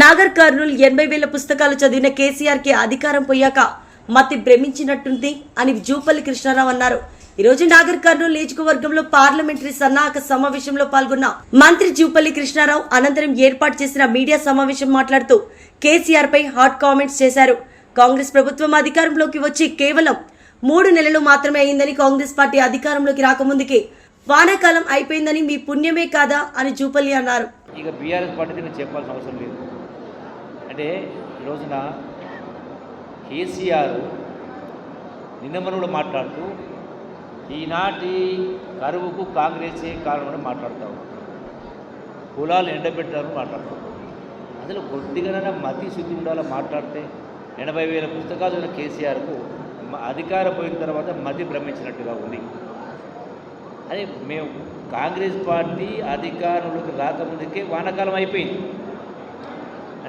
నాగర్ కర్నూల్ ఎనభై వేల పుస్తకాలు చదివిన కేసీఆర్కి అధికారం పోయాక మతి భ్రమించినట్టుంది అని జూపల్లి కృష్ణారావు అన్నారు. ఈ రోజు నాగర్ కర్నూల్ నియోజకవర్గంలో పార్లమెంటరీ సన్నాహక సమావేశంలో పాల్గొన్న మంత్రి జూపల్లి కృష్ణారావు అనంతరం ఏర్పాటు చేసిన మీడియా సమావేశం మాట్లాడుతూ కేసీఆర్ పై హాట్ కామెంట్స్ చేశారు. కాంగ్రెస్ ప్రభుత్వం అధికారంలోకి వచ్చి కేవలం మూడు నెలలు మాత్రమే అయిందని కాంగ్రెస్ పార్టీ అధికారంలోకి రాకముందుకే వానాకాలం అయిపోయిందని మీ పుణ్యమే కాదా అని జూపల్లి అన్నారు. ఇక బీఆర్ఎస్ పార్టీ చెప్పాల్సిన అవసరం లేదు. అంటే ఈ రోజున కేసీఆర్ నిన్న మాట్లాడుతూ ఈనాటి కరువుకు కాంగ్రెసే కారణమని మాట్లాడుతూ ఉన్నాడు కులాలు ఎండబెట్టారని మాట్లాడతావు అసలు కొద్దిగానైనా మతి శుద్ధి ఉండాలో మాట్లాడితే? ఎనభై వేల పుస్తకాలు ఉన్న కేసీఆర్కు అధికార పోయిన తర్వాత మతి భ్రమించినట్టుగా ఉంది. అదే మేము కాంగ్రెస్ పార్టీ అధికారంలోకి రాకముందుకే వానాకాలం అయిపోయింది.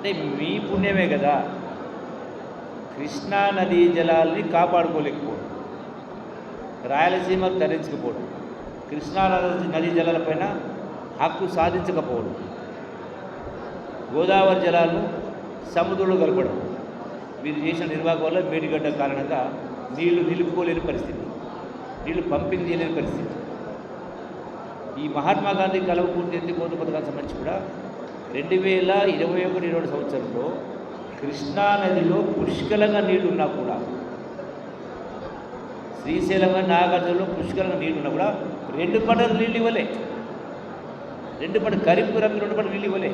అంటే మీ పుణ్యమే కదా. కృష్ణా నదీ జలాల్ని కాపాడుకోలేకపోవడం. రాయలసీమ తరలించకపోవడం. కృష్ణానది నదీ జలాలపైన హక్కు సాధించకపోవడం. గోదావరి జలాలను సముద్రంలో కలపడం. మీరు చేసిన నిర్వాహకం వల్ల మేడిగడ్డ కారణంగా నీళ్ళు నిలుపుకోలేని పరిస్థితి. నీళ్ళు పంపింగ్ చేయలేని పరిస్థితి. ఈ మహాత్మా గాంధీ కలవ పూర్తి ఎత్తిపోతు పథకానికి సంబంధించి కూడా రెండు వేల ఇరవై ఒకటి ఇరవై సంవత్సరంలో కృష్ణా నదిలో పుష్కలంగా నీళ్ళున్నా కూడా శ్రీశైలంగా నాగార్జునలో పుష్కలంగా నీళ్ళున్నా కూడా రెండు పంటలు నీళ్ళు ఇవ్వలే. రెండు పంట కరింపు రంగు రెండు పంట నీళ్ళు ఇవ్వలే.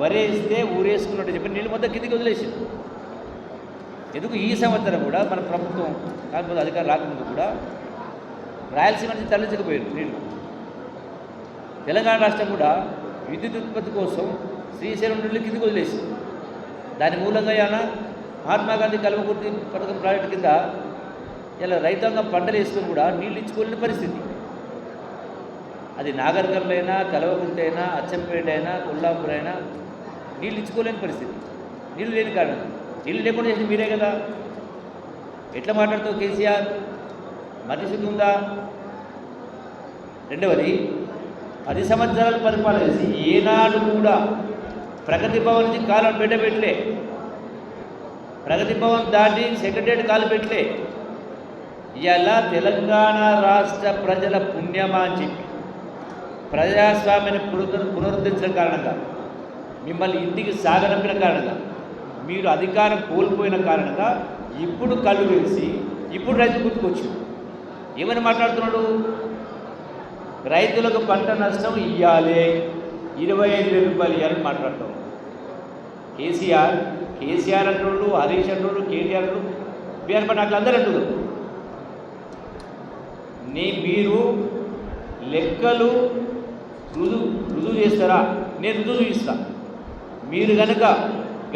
వరేస్తే ఊరేసుకున్నట్టు చెప్పి నీళ్ళు మొత్తం కిందికి వదిలేసింది. ఎందుకు ఈ సంవత్సరం కూడా మన ప్రభుత్వం కాకపోతే అధికారం రాకముందు కూడా రాయలసీమ నుంచి తరలించకపోయారు నీళ్ళు తెలంగాణ రాష్ట్రం కూడా విద్యుత్ ఉత్పత్తి కోసం శ్రీశైలం నుండి కిందికి వదిలేసింది దాని మూలంగా ఆయన మహాత్మా గాంధీ కల్వకుర్తి పథకం ప్రాజెక్టు కింద ఇలా రైతాంగం పంటలు వేసుకొని కూడా నీళ్ళు ఇచ్చుకోలేని పరిస్థితి. అది నాగర్కర్లు అయినా కలవకుర్తి అయినా అచ్చంపేట అయినా కొల్లాపూర్ అయినా నీళ్ళు ఇచ్చుకోలేని పరిస్థితి. నీళ్ళు లేని కారణం. నీళ్ళు లేకుండా చేసింది మీరే కదా. ఎట్లా మాట్లాడుతావు కేసీఆర్? మతిశుద్ధి ఉందా? రెండవది పది సంవత్సరాలు పరిపాలన చేసి ఏనాడు కూడా ప్రగతి భవన్ నుంచి కాలం పెట్టబెట్టలే ప్రగతి భవన్ దాటి సెక్రటరీ కాలు పెట్టలే. ఇలా తెలంగాణ రాష్ట్ర ప్రజల పుణ్యమా అని చెప్పి ప్రజాస్వామ్యాన్ని పునరు పునరుద్ధరించిన కారణంగా మిమ్మల్ని ఇంటికి సాగనంపిన కారణంగా మీరు అధికారం కోల్పోయిన కారణంగా ఇప్పుడు కళ్ళు వేసి ఇప్పుడు రైతు గుర్తుకొచ్చింది ఏమని మాట్లాడుతున్నాడు? రైతులకు పంట నష్టం ఇవ్వాలి ఇరవై ఐదు వేల రూపాయలు ఇవ్వాలని మాట్లాడతాం కేసీఆర్ కేసీఆర్ అంటున్నాడు హరీష్ అంటున్నాడు కేటీఆర్ బీఆర్ పట్ల అట్లా అందరూ అంటున్నారు నీ మీరు లెక్కలు రుజువు రుజువు చేస్తారా? నేను రుజువు చూపిస్తా. మీరు కనుక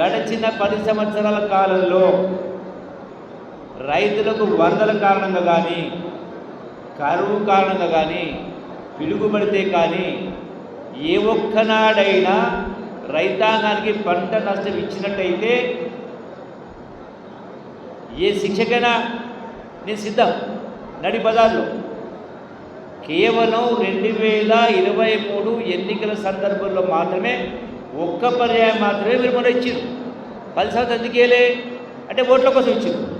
గడిచిన పది సంవత్సరాల కాలంలో రైతులకు వరదల కారణంగా కానీ కరువు కారణంగా కానీ పిలుగుబడితే కానీ ఏ ఒక్కనాడైనా రైతాంగానికి పంట నష్టం ఇచ్చినట్టయితే ఏ శిక్షకైనా నేను సిద్ధం. నడి బజార్లో. కేవలం రెండు వేల ఇరవై మూడు ఎన్నికల సందర్భంలో మాత్రమే ఒక్క పర్యాయం మాత్రమే మీరు మొన్న ఇచ్చారు. పది సంవత్సరాలు ఎందుకేలే అంటే ఓట్ల కోసం ఇచ్చారు.